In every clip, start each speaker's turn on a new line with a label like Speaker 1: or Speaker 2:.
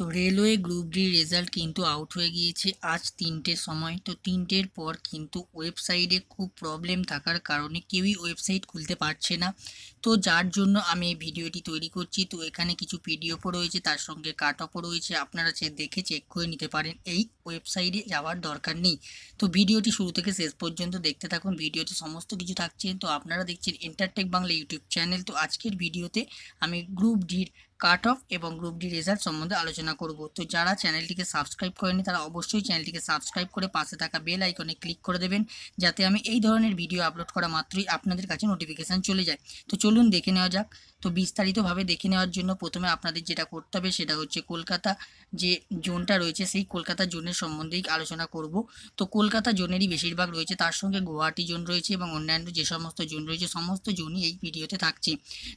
Speaker 1: Railway group D result কিন্তু out হয়ে গিয়েছে আজ তিনটের সময়। তো তিনটের পর কিন্তু ওয়েবসাইটে খুব প্রবলেম থাকার কারণে কেউই ওয়েবসাইট খুলতে পারছে না। তো যার জন্য আমি এই ভিডিওটি তৈরি করছি। তো এখানে কিছু পিডিএফও রয়েছে, তার সঙ্গে কাট অফও রয়েছে। আপনারা সে দেখে চেক করে নিতে পারেন এই ওয়েবসাইটে যাওয়ার দরকার নেই। তো ভিডিওটি শুরু থেকে শেষ পর্যন্ত দেখতে থাকুন। ভিডিওতে সমস্ত কিছু থাকছে। তো আপনারা দেখছেন এন্টারটেক বাংলা ইউটিউব চ্যানেল তো আজকের ভিডিওতে আমি গ্রুপ ডির কাট অফ এবং গ্রুপ ডি রেজাল্ট সম্বন্ধে আলোচনা করব। তো যারা চ্যানেলটিকে সাবস্ক্রাইব করেনি তারা অবশ্যই চ্যানেলটিকে সাবস্ক্রাইব করে পাশে থাকা বেল আইকনে ক্লিক করে দেবেন, যাতে আমি এই ধরনের ভিডিও আপলোড করা মাত্রই আপনাদের কাছে নোটিফিকেশান চলে যায়। তো চলুন দেখে নেওয়া যাক। তো বিস্তারিতভাবে দেখে নেওয়ার জন্য প্রথমে আপনাদের যেটা করতে হবে, সেটা হচ্ছে কলকাতা যে জোনটা রয়েছে, সেই কলকাতা জোনের সম্বন্ধেই আলোচনা করব। তো কলকাতা জোনেরই বেশিরভাগ রয়েছে, তার সঙ্গে গুয়াহাটি জোন রয়েছে এবং অন্যান্য যে সমস্ত জোন রয়েছে, সমস্ত জোনই এই ভিডিওতে থাকছে।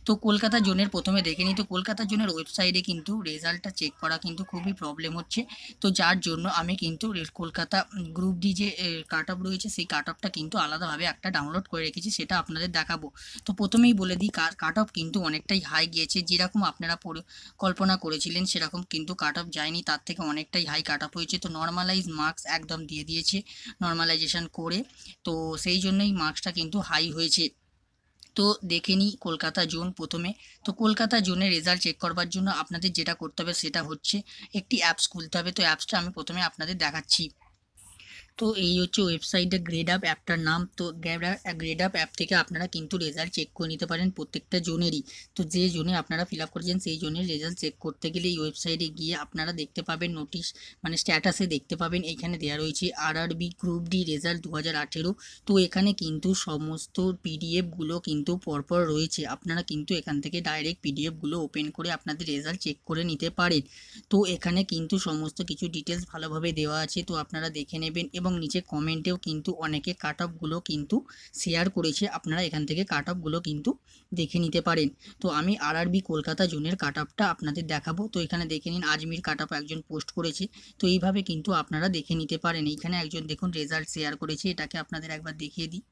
Speaker 1: তো কলকাতা জোনের প্রথমে দেখে নিই, তো কলকাতা জোনের ওয়েবসাইটে কিন্তু রেজাল্টটা চেক করা কিন্তু খুবই প্রবলেম হচ্ছে। তো যার জন্য আমি কিন্তু কলকাতা গ্রুপ ডি যে কাট অফ রয়েছে, সেই কাট অফটা কিন্তু আলাদাভাবে একটা ডাউনলোড করে রেখেছি, সেটা আপনাদের দেখাবো। তো প্রথমেই বলে দিই কাট অফ কিন্তু অনেকটাই হাই গিয়েছে, যেরকম আপনারা কল্পনা করেছিলেন, সেরকম কিন্তু কাট অফ যায়নি, তার থেকে অনেকটাই হাই কাট অফ হয়েছে। তো নর্মালাইজ মার্কস একদম দিয়ে দিয়েছে নর্মালাইজেশন করে। তো সেই জন্যই মার্কসটা কিন্তু হাই হয়েছে। তো দেখে নিই কলকাতা জোন প্রথমে। তো কলকাতা জোনের রেজাল্ট চেক করবার জন্য আপনাদের যেটা করতে হবে সেটা হচ্ছে একটি অ্যাপস খুলতে হবে। তো অ্যাপসটা আমি প্রথমে আপনাদের দেখাচ্ছি। তো এই হচ্ছে ওয়েবসাইটে গ্রেড আপ অ্যাপটার নাম। তো গ্রেড আপ অ্যাপ থেকে আপনারা কিন্তু রেজাল্ট চেক করে নিতে পারেন প্রত্যেকটা জোনেরই। তো যে জোনে আপনারা ফিল আপ করেছেন, সেই জোনের রেজাল্ট চেক করতে গেলে এই ওয়েবসাইটে গিয়ে আপনারা দেখতে পাবেন নোটিশ মানে স্ট্যাটাসে দেখতে পাবেন। এখানে দেওয়া রয়েছে R R B group D result দু হাজার আঠেরো। তো এখানে কিন্তু সমস্ত পিডিএফগুলো কিন্তু পরপর রয়েছে। আপনারা কিন্তু এখান থেকে ডাইরেক্ট পিডিএফগুলো ওপেন করে আপনাদের রেজাল্ট চেক করে নিতে পারেন। তো এখানে কিন্তু সমস্ত কিছু ডিটেলস ভালোভাবে দেওয়া আছে। তো আপনারা দেখে নেবেন এবং নিচে কমেন্টেও কিন্তু অনেকে কাট অফগুলো কিন্তু শেয়ার করেছে। আপনারা এখান থেকে কাট অফগুলো কিন্তু দেখে নিতে পারেন। তো আমি আর আরবি কলকাতা জোনের কাট অফটা আপনাদের দেখাবো। তো এখানে দেখে নিন, আজমির কাট অফ একজন পোস্ট করেছে। তো এইভাবে কিন্তু আপনারা দেখে নিতে পারেন। এইখানে একজন দেখুন রেজাল্ট শেয়ার করেছে। এটাকে আপনাদের একবার দেখিয়ে দিই।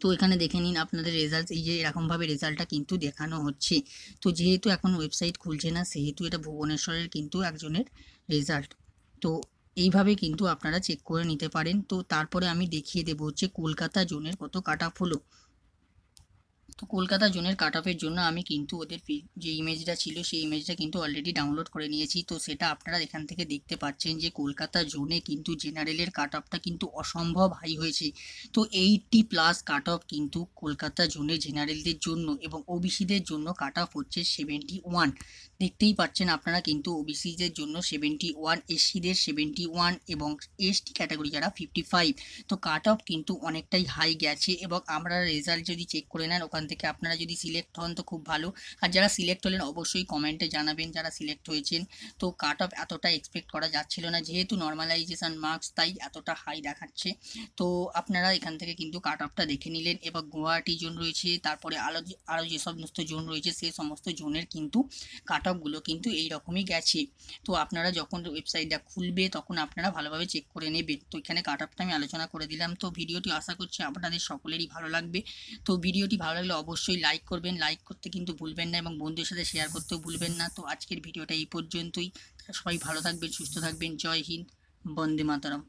Speaker 1: তো এখানে দেখে নিন, আপনাদের রেজাল্ট এই যে এরকমভাবে রেজাল্টটা কিন্তু দেখানো হচ্ছে। তো যেহেতু এখন ওয়েবসাইট খুলছে না, সেহেতু এটা ভুবনেশ্বরের কিন্তু একজনের রেজাল্ট তো এইভাবে কিন্তু আপনারা চেক করে নিতে পারেন। তো তারপরে আমি দেখিয়ে দেবো হচ্ছে কলকাতা জোনের কত কাট অফ হলো তো কলকাতা জোনের কাট অফের জন্য আমি কিন্তু ওদের যে ইমেজটা ছিল সেই ইমেজটা কিন্তু অলরেডি ডাউনলোড করে নিয়েছি। তো সেটা আপনারা এখান থেকে দেখতে পাচ্ছেন যে কলকাতা জোনে কিন্তু জেনারেলের কাট অফটা কিন্তু অসম্ভব হাই হয়েছে। তো এইটটি প্লাস কাট অফ কিন্তু কলকাতা জোনে জেনারেলদের জন্য এবং ওবিসিদের জন্য কাট অফ হচ্ছে সেভেন্টি ওয়ান দেখতেই পাচ্ছেন আপনারা কিন্তু ওবিসিদের জন্য সেভেন্টি ওয়ান এসসিদের সেভেন্টি ওয়ান এবং এসটি ক্যাটাগরি যারা ফিফটি ফাইভ তো কাট অফ কিন্তু অনেকটাই হাই গেছে এবং আমরা রেজাল্ট যদি চেক করে নেন ওখান থেকে আপনারা যদি সিলেক্ট হন তো খুব ভালো। আর যারা সিলেক্ট হলেন অবশ্যই কমেন্টে জানাবেন যারা সিলেক্ট হয়েছেন। তো কাট অফ এতটা এক্সপেক্ট করা যাচ্ছিল না, যেহেতু নর্মালাইজেশান মার্কস তাই এতটা হাই দেখাচ্ছে। তো আপনারা এখান থেকে কিন্তু কাট অফটা দেখে নিলেন। এবং গুয়াহাটি জোন রয়েছে, তারপরে আরও আরও যে সমস্ত জোন রয়েছে সেই সমস্ত জোনের কিন্তু কাট অফগুলো কিন্তু এই রকমই গেছে। তো আপনারা যখন ওয়েবসাইটটা খুলবে, তখন আপনারা ভালোভাবে চেক করে নেবেন। তো এখানে কাট অফটা আমি আলোচনা করে দিলাম। তো ভিডিওটি আশা করছি আপনাদের সকলেরই ভালো লাগবে। তো ভিডিওটি ভালো লাগলে অবশ্যই লাইক করবেন। লাইক করতে কিন্তু ভুলবেন না এবং বন্ধুদের সাথে শেয়ার করতেও ভুলবেন না। তো আজকের ভিডিওটা এই পর্যন্তই। সবাই ভালো থাকবেন, সুস্থ থাকবেন। জয় হিন্দ, বন্দে মাতারাম।